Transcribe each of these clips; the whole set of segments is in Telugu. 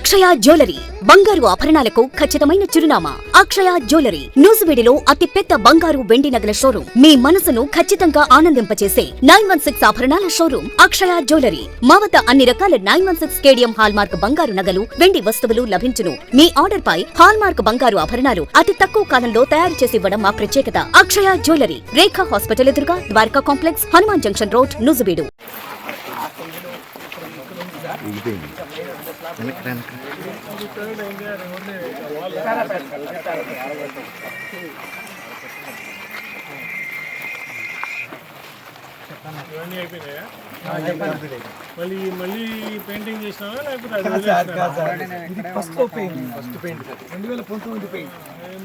అక్షయ జ్యువెలరీ బంగారు ఆభరణాలకు ఖచ్చితమైన చిరునామా. అక్షయ జ్యువెలరీ నూజివీడిలో అతి పెద్ద బంగారు వెండి నగల షోరూం. మీ మనసును ఖచ్చితంగా ఆనందింపచేసే నైన్ వన్ సిక్స్ ఆభరణాల షోరూమ్ అక్షయ జ్యువెలరీ. మా వద్ద అన్ని రకాల nine one six stadium hallmark బంగారు నగలు వెండి వస్తువులు లభించును. మీ ఆర్డర్ పై హాల్ మార్క్ బంగారు ఆభరణాలు అతి తక్కువ కాలంలో తయారు చేసి ఇవ్వడం మా ప్రత్యేకత. అక్షయ జ్యువెలరీ రేఖా హాస్పిటల్ ఎదురుగా Dwaraka complex Hanuman junction road Nuzvid. ఇవన్నీ అయిపోయినాయా మళ్ళీ మళ్ళీ పెయింటింగ్ చేసినావా లేకపోతే ఫస్ట్ పెయింట్ ఫస్ట్ పెయింట్ రెండు వేల పంతొమ్మిది పెయింట్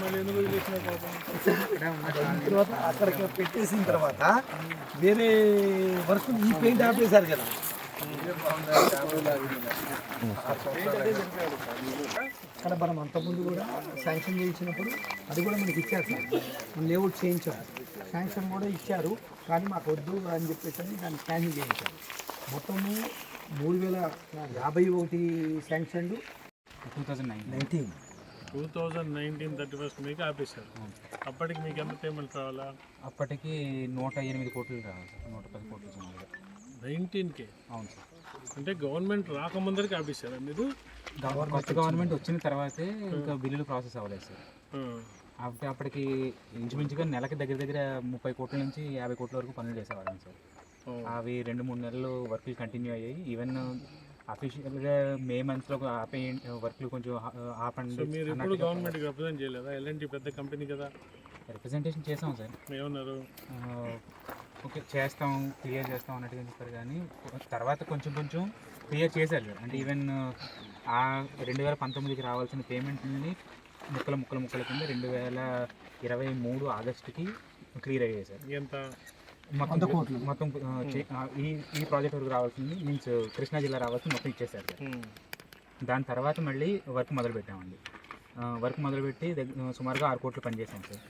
మళ్ళీ ఎందుకు తర్వాత అక్కడికి పెట్టేసిన తర్వాత వేరే వర్క్ ఈ పెయింట్ ఆపేశారు కదా కానీ మనం అంతకుముందు కూడా శాంక్షన్ చేయించినప్పుడు అది కూడా మనకి ఇచ్చారు సార్ మనం లేఅవుట్ చేయించారు శాంక్షన్ కూడా ఇచ్చారు కానీ మాకు వద్దు అని చెప్పేసి దాన్ని క్యాన్సిల్ చేయించారు మొత్తము మూడు వేల యాభై ఒకటి sanction two thousand nine nineteen two thousand nineteen thirty first మీకు ఆపేశారు. అప్పటికి మీకు ఎంత పేమెంట్ రావాలా? అప్పటికి నూట ఎనిమిది కోట్లు రావాలి సార్. నూట పది కోట్లు నైన్టీన్కే. అవును సార్. అంటే గవర్నమెంట్ రాకముందరికి ఆపేశారా మీరు కొత్త గవర్నమెంట్ వచ్చిన తర్వాతే ఇంకా బిల్లులు ప్రాసెస్ అవ్వలేదు సార్. అప్పుడు అప్పటికి ఇంచుమించుగా నెలకి దగ్గర దగ్గర ముప్పై కోట్ల నుంచి యాభై కోట్ల వరకు పనులు చేసేవాళ్ళం సార్. అవి రెండు మూడు నెలలు వర్క్లు కంటిన్యూ అయ్యాయి. ఈవెన్ అఫీషియల్గా మే మంత్లో ఆపే వర్క్లు కొంచెం ఆపండి మీరు ఎప్పుడు గవర్నమెంట్కి రిప్రజెంట్ చేయలేదా? ఎల్ఎన్టీ పెద్ద కంపెనీ కదా. రిప్రజెంటేషన్ చేసాం సార్. ఏమన్నారు? ఓకే చేస్తాం క్లియర్ చేస్తాం అన్నట్టుగా చెప్పారు కానీ తర్వాత కొంచెం కొంచెం క్లియర్ చేశారు. సార్ అంటే ఈవెన్ ఆ రెండు వేల పంతొమ్మిదికి రావాల్సిన పేమెంట్ని ముక్కల ముక్కల ముక్కల కింద రెండు వేల ఇరవై మూడు ఆగస్టుకి క్లియర్ అయ్యాయి సార్ ఎంత? మొత్తం మొత్తం చే- ఆ, ఈ ఈ ప్రాజెక్ట్ వరకు రావాల్సింది మీన్స్ కృష్ణా జిల్లా రావాల్సింది మొత్తం ఇచ్చేసారు. దాని తర్వాత మళ్ళీ వర్క్ మొదలు పెట్టామండి వర్క్ మొదలుపెట్టి సుమారుగా ఆరు కోట్లు పనిచేసాం సార్.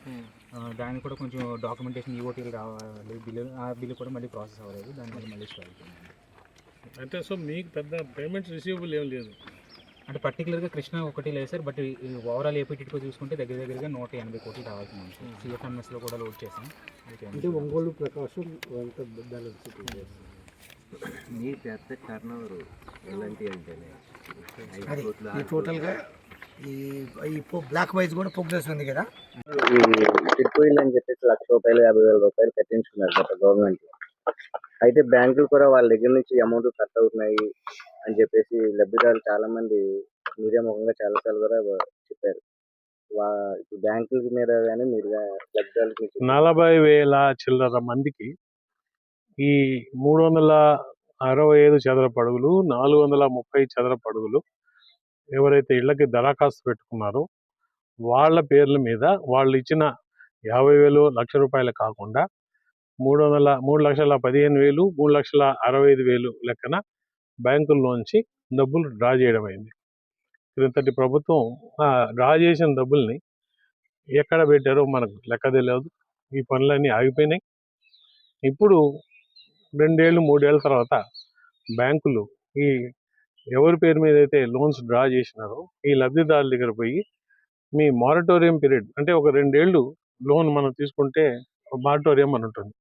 దానికి కూడా కొంచెం డాక్యుమెంటేషన్ ఈఓటీలు రావాలి బిల్లు ఆ బిల్లు కూడా మళ్ళీ ప్రాసెస్ అవ్వలేదు దాని వల్ల మళ్ళీ అయింది. అంటే సో మీకు పెద్ద పేమెంట్స్ రిసీవబుల్ ఏం లేదు. అంటే పర్టికులర్గా కృష్ణ ఒకటి లేదు సార్ బట్ ఓవరాల్ ఏపీటీకో చూసుకుంటే దగ్గర దగ్గరగా నూట ఎనభై కోట్లు రావాల్సింది ఉంది సిఎఫ్ఎంఎస్లో కూడా లోడ్ చేసాం అంటే ఒంగోలు ప్రకాశం బ్యాలెన్స్ మీ పెద్ద టర్న్ ఓవర్ ఎలాంటి ఈ టోటల్గా ఈ ఈ బ్లాక్ వైజ్ కూడా ప్రోగ్రెస్ ఉంది కదా? ఈ చిట్కోయిల్ అని చెప్పేసి లక్ష రూపాయలు యాభై వేల రూపాయలు కట్టించుకున్నారు గత గవర్నమెంట్ అయితే బ్యాంకులు కూడా వాళ్ళ దగ్గర నుంచి అమౌంట్ కట్ అవుతున్నాయి అని చెప్పేసి లబ్ధిదారులు చాలా మంది మీడియా ముఖంగా చాలా సార్లు కూడా చెప్పారు. వా ఇప్పుడు బ్యాంకుల మీద కానీ మీరు చెప్పారు. నలభై వేల చిల్లర మందికి ఈ మూడు వందల అరవై ఐదు చదరపు అడుగులు నాలుగు వందల ముప్పై చదరపు అడుగులు ఎవరైతే ఇళ్ళకి దరఖాస్తు పెట్టుకున్నారో వాళ్ళ పేర్ల మీద వాళ్ళు ఇచ్చిన యాభై వేలు లక్ష రూపాయలు కాకుండా మూడు వందల మూడు లక్షల పదిహేను వేలు మూడు లక్షల అరవై ఐదు వేలు లెక్కన బ్యాంకుల్లోంచి డబ్బులు డ్రా చేయడం అయింది. క్రిందటి ప్రభుత్వం డ్రా చేసిన డబ్బుల్ని ఎక్కడ పెట్టారో మనకు లెక్క తెలియదు. ఈ పనులన్నీ ఆగిపోయినాయి. ఇప్పుడు రెండేళ్ళు మూడేళ్ళ తర్వాత బ్యాంకులు ఈ ఎవరి పేరు మీద అయితే లోన్స్ డ్రా చేసినారో ఈ లబ్ధిదారుల దగ్గర పోయి మీ మారటోరియం పీరియడ్ అంటే ఒక రెండేళ్ళు లోన్ మనం తీసుకుంటే మారటోరియం అని ఉంటుంది.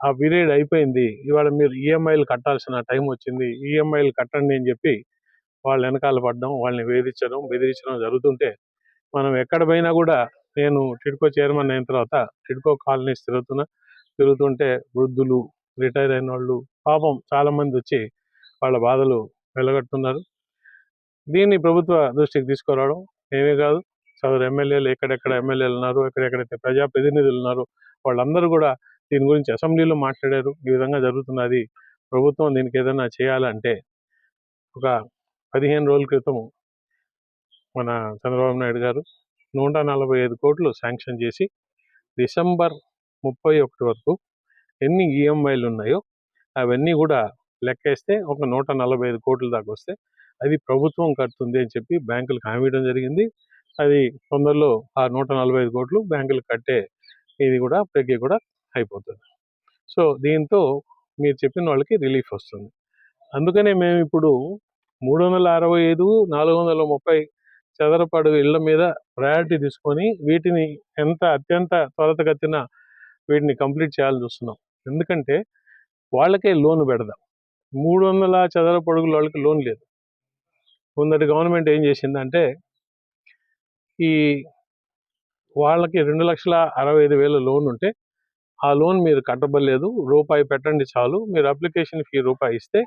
ఆ పీరియడ్ అయిపోయింది. ఇవాళ మీరు ఈఎంఐలు కట్టాల్సిన టైం వచ్చింది. ఈఎంఐలు కట్టండి అని చెప్పి వాళ్ళ వెనకాల పడడం వాళ్ళని వేధించడం బెదిరించడం జరుగుతుంటే మనం ఎక్కడ పోయినా కూడా నేను టిడ్కో చైర్మన్ అయిన తర్వాత టిడ్కో కాలనీస్ తిరుగుతున్నా తిరుగుతుంటే వృద్ధులు రిటైర్ అయిన వాళ్ళు పాపం చాలా మంది వచ్చి వాళ్ళ బాధలు వెలగట్టున్నారు దీన్ని ప్రభుత్వ దృష్టికి తీసుకురావడం ఏమీ కాదు. సదరు ఎమ్మెల్యేలు ఎక్కడెక్కడ ఎమ్మెల్యేలు ఉన్నారు ఎక్కడెక్కడైతే ప్రజాప్రతినిధులు ఉన్నారు వాళ్ళందరూ కూడా దీని గురించి అసెంబ్లీలో మాట్లాడారు. ఈ విధంగా జరుగుతున్నది. ప్రభుత్వం దీనికి ఏదైనా చేయాలంటే ఒక పదిహేను రోజుల క్రితం మన చంద్రబాబు నాయుడు గారు నూట నలభై ఐదు కోట్లు శాంక్షన్ చేసి డిసెంబర్ ముప్పై ఒకటి వరకు ఎన్ని ఈఎంఐలు ఉన్నాయో అవన్నీ కూడా లెక్కేస్తే ఒక నూట నలభై ఐదు కోట్ల దాకా వస్తే అది ప్రభుత్వం కడుతుంది అని చెప్పి బ్యాంకులకు హామీ ఇవ్వడం జరిగింది. అది తొందరలో ఆ నూట నలభై ఐదు కోట్లు బ్యాంకులు కట్టే ఇది కూడా ప్రక్రియ కూడా అయిపోతుంది. సో దీంతో మీరు చెప్పిన వాళ్ళకి రిలీఫ్ వస్తుంది. అందుకనే మేము ఇప్పుడు మూడు వందల అరవై ఐదు నాలుగు వందల ముప్పై చదరపు ఇళ్ళ మీద ప్రయారిటీ తీసుకొని వీటిని ఎంత అత్యంత త్వరతగతిన వీటిని కంప్లీట్ చేయాలని చూస్తున్నాం. ఎందుకంటే వాళ్ళకే లోన్ పెడదాం. మూడు వందల చదరపు అడుగుల వాళ్ళకి లోన్ లేదు. ముందటి గవర్నమెంట్ ఏం చేసిందంటే ఈ వాళ్ళకి రెండు లక్షల అరవై ఐదు వేల లోన్ ఉంటే ఆ లోన్ మీరు కట్టబడలేదు రూపాయి పెట్టండి చాలు మీరు అప్లికేషన్ ఫీ రూపాయి ఇస్తే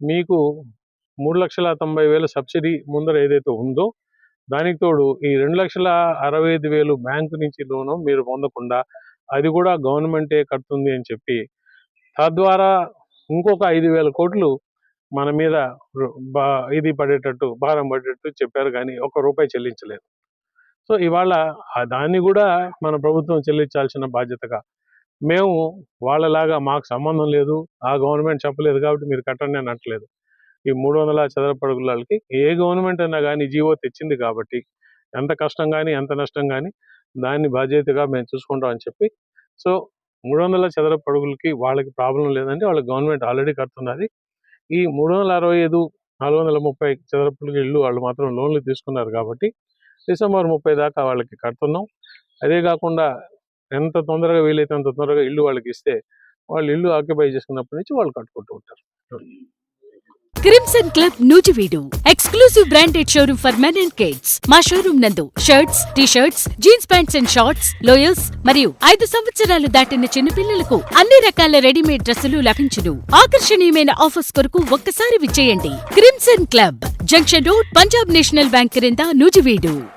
మీకు మూడు లక్షల తొంభై వేల సబ్సిడీ ముందర ఏదైతే ఉందో దానికి తోడు ఈ రెండు లక్షల అరవై ఐదు వేలు బ్యాంకు నుంచి లోను మీరు పొందకుండా అది కూడా గవర్నమెంటే కడుతుంది అని చెప్పి తద్వారా ఇంకొక ఐదు వేల కోట్లు మన మీద బా- ఇది పడేటట్టు భారం పడేటట్టు చెప్పారు కానీ ఒక్క రూపాయి చెల్లించలేదు. సో ఇవాళ దాన్ని కూడా మన ప్రభుత్వం చెల్లించాల్సిన బాధ్యతగా మేము వాళ్ళలాగా మాకు సంబంధం లేదు ఆ గవర్నమెంట్ చెప్పలేదు కాబట్టి మీరు కట్టండి అని అనట్లేదు. ఈ మూడు వందల చదరపడుగులకి ఏ గవర్నమెంట్ అయినా కానీ జీవో తెచ్చింది కాబట్టి ఎంత కష్టం కానీ ఎంత నష్టం కానీ దాన్ని బాధ్యతగా మేము చూసుకుంటాం అని చెప్పి సో మూడు వందల చదరపు అడుగులకి వాళ్ళకి ప్రాబ్లం లేదంటే వాళ్ళకి గవర్నమెంట్ ఆల్రెడీ కడుతున్నది. ఈ మూడు వందల అరవై ఐదు నాలుగు వందల ముప్పై చదరపు ఇల్లు వాళ్ళు మాత్రం లోన్లు తీసుకున్నారు కాబట్టి డిసెంబర్ ముప్పై దాకా వాళ్ళకి కడుతున్నాం. అదే కాకుండా ఎంత తొందరగా వీలైతే అంత తొందరగా ఇల్లు వాళ్ళకి ఇస్తే వాళ్ళు ఇల్లు ఆక్యుపై చేసుకున్నప్పటి నుంచి వాళ్ళు కట్టుకుంటూ ఉంటారు. Crimson club Nuzvid exclusive branded showroom for men and kids మా షోరూమ్ నందు shirts T shirts jeans pants and shorts lowers మరియు ఐదు సంవత్సరాలు దాటిన చిన్నపిల్లలకు అన్ని రకాల రెడీమేడ్ డ్రెస్సులు లభించును. ఆకర్షణీయమైన ఆఫర్స్ కొరకు ఒక్కసారి విచ్చేయండి. Crimson club junction road Punjab national bank క్రింద నూజివీడు